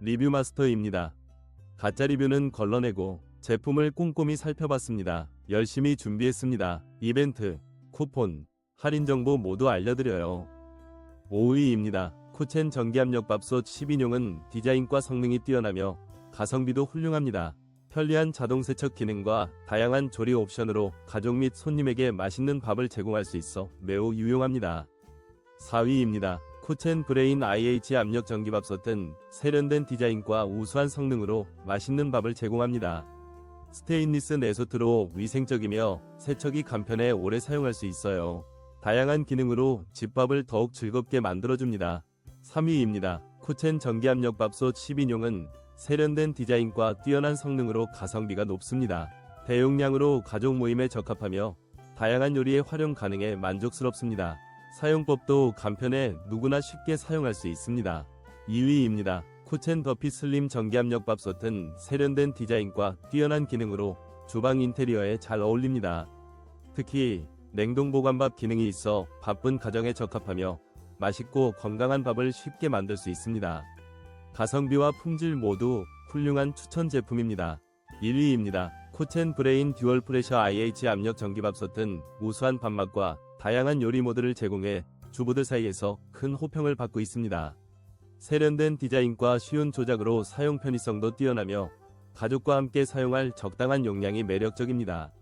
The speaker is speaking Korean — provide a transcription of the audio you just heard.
리뷰 마스터입니다. 가짜 리뷰는 걸러내고 제품을 꼼꼼히 살펴봤습니다. 열심히 준비했습니다. 이벤트, 쿠폰, 할인 정보 모두 알려드려요. 5위입니다. 쿠첸 전기압력밥솥 10인용은 디자인과 성능이 뛰어나며 가성비도 훌륭합니다. 편리한 자동 세척 기능과 다양한 조리 옵션으로 가족 및 손님에게 맛있는 밥을 제공할 수 있어 매우 유용합니다. 4위입니다. 쿠첸 브레인 IH 압력 전기밥솥은 세련된 디자인과 우수한 성능으로 맛있는 밥을 제공합니다. 스테인리스 내소트로 위생적이며 세척이 간편해 오래 사용할 수 있어요. 다양한 기능으로 집밥을 더욱 즐겁게 만들어줍니다. 3위입니다. 쿠첸 전기압력밥솥 10인용은 세련된 디자인과 뛰어난 성능으로 가성비가 높습니다. 대용량으로 가족 모임에 적합하며 다양한 요리에 활용 가능해 만족스럽습니다. 사용법도 간편해 누구나 쉽게 사용할 수 있습니다. 2위입니다. 쿠첸 더피 슬림 전기압력 밥솥은 세련된 디자인과 뛰어난 기능으로 주방 인테리어에 잘 어울립니다. 특히 냉동 보관밥 기능이 있어 바쁜 가정에 적합하며 맛있고 건강한 밥을 쉽게 만들 수 있습니다. 가성비와 품질 모두 훌륭한 추천 제품입니다. 1위입니다. 코첸 브레인 듀얼 프레셔 IH 압력 전기밥솥은 우수한 밥맛과 다양한 요리 모드를 제공해 주부들 사이에서 큰 호평을 받고 있습니다. 세련된 디자인과 쉬운 조작으로 사용 편의성도 뛰어나며 가족과 함께 사용할 적당한 용량이 매력적입니다.